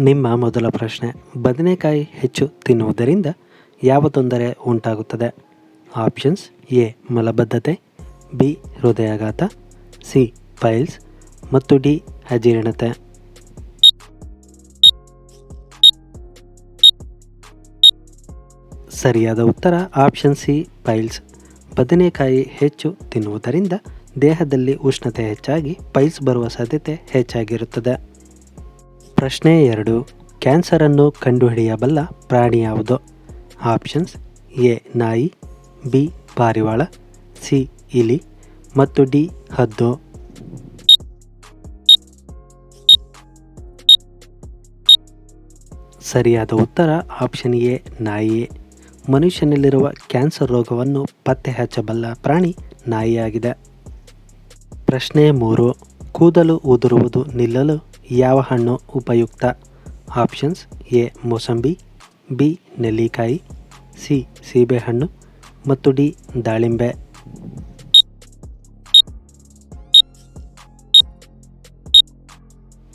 ನಿಮ್ಮ ಮೊದಲ ಪ್ರಶ್ನೆ. ಬದನೆಕಾಯಿ ಹೆಚ್ಚು ತಿನ್ನುವುದರಿಂದ ಯಾವ ತೊಂದರೆ ಉಂಟಾಗುತ್ತದೆ? ಆಪ್ಷನ್ಸ್ ಎ, ಮಲಬದ್ಧತೆ, ಬಿ, ಹೃದಯಾಘಾತ, ಸಿ ಫೈಲ್ಸ್ ಮತ್ತು ಡಿ, ಅಜೀರ್ಣತೆ. ಸರಿಯಾದ ಉತ್ತರ ಆಪ್ಷನ್ ಸಿ, ಪೈಲ್ಸ್. ಬದನೆಕಾಯಿ ಹೆಚ್ಚು ತಿನ್ನುವುದರಿಂದ ದೇಹದಲ್ಲಿ ಉಷ್ಣತೆ ಹೆಚ್ಚಾಗಿ, ಪೈಲ್ಸ್ ಬರುವ ಸಾಧ್ಯತೆ ಹೆಚ್ಚಾಗಿರುತ್ತದೆ. ಪ್ರಶ್ನೆ ಎರಡು. ಕ್ಯಾನ್ಸರನ್ನು ಕಂಡುಹಿಡಿಯಬಲ್ಲ ಪ್ರಾಣಿ ಯಾವುದು? ಆಪ್ಷನ್ಸ್ ಎ, ನಾಯಿ, ಬಿ, ಪಾರಿವಾಳ, ಸಿ, ಇಲಿ ಮತ್ತು ಡಿ, ಹದ್ದು. ಸರಿಯಾದ ಉತ್ತರ ಆಪ್ಷನ್ ಎ ನಾಯಿಯೇ ಮನುಷ್ಯನಲ್ಲಿರುವ ಕ್ಯಾನ್ಸರ್ ರೋಗವನ್ನು ಪತ್ತೆ ಹಚ್ಚಬಲ್ಲ ಪ್ರಾಣಿ ನಾಯಿಯಾಗಿದೆ. ಪ್ರಶ್ನೆ ಮೂರು. ಕೂದಲು ಉದುರುವುದು ನಿಲ್ಲಲು ಯಾವ ಹಣ್ಣು ಉಪಯುಕ್ತ? ಆಪ್ಷನ್ಸ್ ಎ, ಮೋಸಂಬಿ, ಬಿ, ನೆಲ್ಲಿಕಾಯಿ, ಸಿ, ಸೀಬೆಹಣ್ಣು ಮತ್ತು ಡಿ, ದಾಳಿಂಬೆ.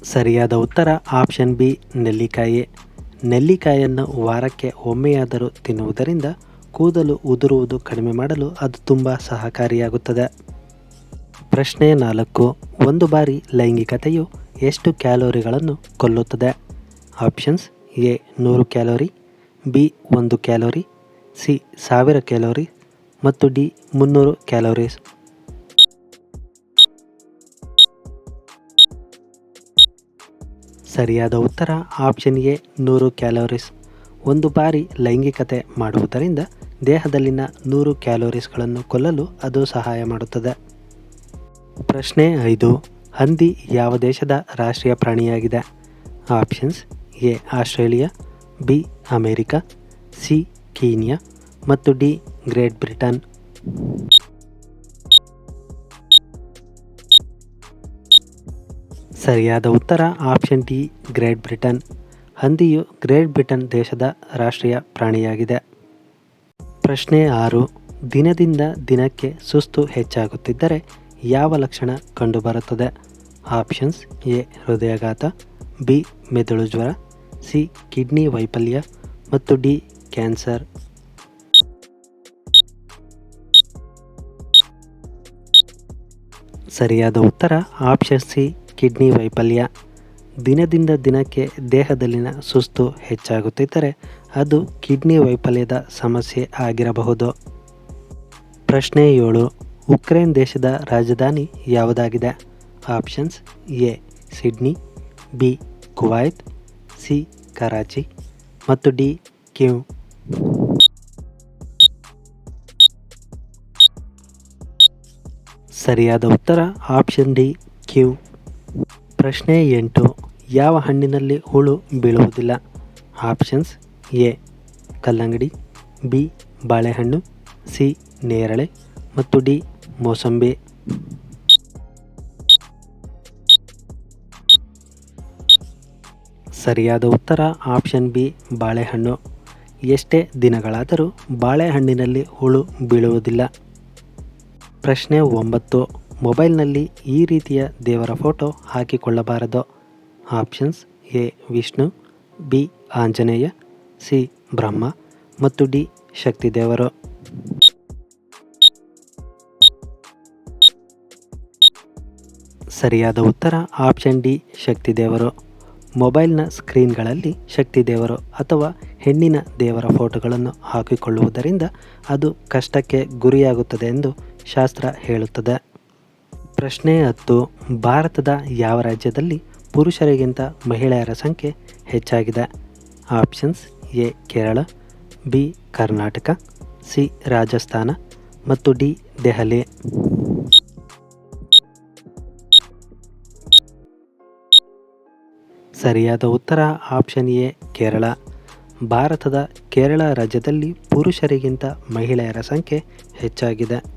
ಸರಿಯಾದ ಉತ್ತರ ಆಪ್ಷನ್ ಬಿ ನೆಲ್ಲಿಕಾಯಿ ನೆಲ್ಲಿಕಾಯಿಯನ್ನು ವಾರಕ್ಕೆ ಒಮ್ಮೆಯಾದರೂ ತಿನ್ನುವುದರಿಂದ ಕೂದಲು ಉದುರುವುದು ಕಡಿಮೆ ಮಾಡಲು ಅದು ತುಂಬ ಸಹಕಾರಿಯಾಗುತ್ತದೆ. ಪ್ರಶ್ನೆ ನಾಲ್ಕು. ಒಂದು ಬಾರಿ ಲೈಂಗಿಕತೆಯು ಎಷ್ಟು ಕ್ಯಾಲೋರಿಗಳನ್ನು ಕೊಲ್ಲುತ್ತದೆ? ಆಪ್ಷನ್ಸ್ ಎ, ನೂರು ಕ್ಯಾಲೋರಿ, ಬಿ, ಒಂದು ಕ್ಯಾಲೋರಿ, ಸಿ, ಸಾವಿರ ಕ್ಯಾಲೋರಿ ಮತ್ತು ಡಿ, ಮುನ್ನೂರು ಕ್ಯಾಲೋರೀಸ್. ಸರಿಯಾದ ಉತ್ತರ ಆಪ್ಷನ್ ಎ, ನೂರು ಕ್ಯಾಲೋರೀಸ್. ಒಂದು ಬಾರಿ ಲೈಂಗಿಕತೆ ಮಾಡುವುದರಿಂದ ದೇಹದಲ್ಲಿನ ನೂರು ಕ್ಯಾಲೋರೀಸ್ಗಳನ್ನು ಕೊಲ್ಲಲು ಅದು ಸಹಾಯ ಮಾಡುತ್ತದೆ. ಪ್ರಶ್ನೆ ಐದು. ಹಂದಿ ಯಾವ ದೇಶದ ರಾಷ್ಟ್ರೀಯ ಪ್ರಾಣಿಯಾಗಿದೆ? Options A, Australia, B, America, C, Kenya ಮತ್ತು ಡಿ, ಗ್ರೇಟ್ ಬ್ರಿಟನ್. ಸರಿಯಾದ ಉತ್ತರ ಆಪ್ಷನ್ ಡಿ, ಗ್ರೇಟ್ ಬ್ರಿಟನ್. ಹಂದಿಯು ಗ್ರೇಟ್ ಬ್ರಿಟನ್ ದೇಶದ ರಾಷ್ಟ್ರೀಯ ಪ್ರಾಣಿಯಾಗಿದೆ. ಪ್ರಶ್ನೆ ಆರು, ದಿನದಿಂದ ದಿನಕ್ಕೆ ಸುಸ್ತು ಹೆಚ್ಚಾಗುತ್ತಿದ್ದರೆ ಯಾವ ಲಕ್ಷಣ ಕಂಡುಬರುತ್ತದೆ? ಆಪ್ಷನ್ಸ್ ಎ, ಹೃದಯಾಘಾತ, ಬಿ, ಮೆದುಳು ಜ್ವರ, ಸಿ, ಕಿಡ್ನಿ ವೈಫಲ್ಯ, ಮತ್ತು ಡಿ, ಕ್ಯಾನ್ಸರ್. ಸರಿಯಾದ ಉತ್ತರ ಆಪ್ಷನ್ ಸಿ, ಕಿಡ್ನಿ ವೈಫಲ್ಯ. ದಿನದಿಂದ ದಿನಕ್ಕೆ ದೇಹದಲ್ಲಿನ ಸುಸ್ತು ಹೆಚ್ಚಾಗುತ್ತಿದ್ದರೆ ಅದು ಕಿಡ್ನಿ ವೈಫಲ್ಯದ ಸಮಸ್ಯೆ ಆಗಿರಬಹುದು. ಪ್ರಶ್ನೆ ಏಳು. ಉಕ್ರೇನ್ ದೇಶದ ರಾಜಧಾನಿ ಯಾವುದಾಗಿದೆ? Options A, Sydney, B, Kuwait, C, Karachi ಮತ್ತು ಡಿ, ಕ್ಯೂ. ಸರಿಯಾದ ಉತ್ತರ, ಆಪ್ಷನ್ ಡಿ, ಕ್ಯೂ. ಪ್ರಶ್ನೆ ಎಂಟು, ಯಾವ ಹಣ್ಣಿನಲ್ಲಿ ಹುಳು ಬೀಳುವುದಿಲ್ಲ? ಆಪ್ಷನ್ಸ್ ಎ, ಕಲ್ಲಂಗಡಿ, ಬಿ, ಬಾಳೆಹಣ್ಣು, ಸಿ, ನೇರಳೆ ಮತ್ತು ಡಿ ಮೋಸಂಬಿ. ಸರಿಯಾದ ಉತ್ತರ ಆಪ್ಷನ್ ಬಿ, ಬಾಳೆಹಣ್ಣು. ಎಷ್ಟೇ ದಿನಗಳಾದರೂ ಬಾಳೆಹಣ್ಣಿನಲ್ಲಿ ಹುಳು ಬೀಳುವುದಿಲ್ಲ. ಪ್ರಶ್ನೆ ಒಂಬತ್ತು, ಮೊಬೈಲ್ನಲ್ಲಿ ಈ ರೀತಿಯ ದೇವರ photo ಹಾಕಿಕೊಳ್ಳಬಾರದು. Options A, Vishnu, B, Anjaneya, C, Brahma ಮತ್ತು ಡಿ, ಶಕ್ತಿದೇವರು. ಸರಿಯಾದ ಉತ್ತರ ಆಪ್ಷನ್ ಡಿ ಶಕ್ತಿ ದೇವರು ಮೊಬೈಲ್ನ ಸ್ಕ್ರೀನ್ಗಳಲ್ಲಿ ಶಕ್ತಿ ದೇವರು ಅಥವಾ ಹೆಣ್ಣಿನ ದೇವರ ಫೋಟೋಗಳನ್ನು ಹಾಕಿಕೊಳ್ಳುವುದರಿಂದ ಅದು ಕಷ್ಟಕ್ಕೆ ಗುರಿಯಾಗುತ್ತದೆ ಎಂದು ಶಾಸ್ತ್ರ ಹೇಳುತ್ತದೆ. ಪ್ರಶ್ನೆ ಹತ್ತು, ಭಾರತದ ಯಾವ ರಾಜ್ಯದಲ್ಲಿ ಪುರುಷರಿಗಿಂತ ಮಹಿಳೆಯರ ಸಂಖ್ಯೆ ಹೆಚ್ಚಾಗಿದೆ? Options A, Kerala, B, Karnataka, C, Rajasthan ಮತ್ತು ಡಿ, ದೆಹಲಿ. ಸರಿಯಾದ ಉತ್ತರ ಆಪ್ಷನ್ ಎ ಕೇರಳ. ಭಾರತದ ಕೇರಳ ರಾಜ್ಯದಲ್ಲಿ ಪುರುಷರಿಗಿಂತ ಮಹಿಳೆಯರ ಸಂಖ್ಯೆ ಹೆಚ್ಚಾಗಿದೆ.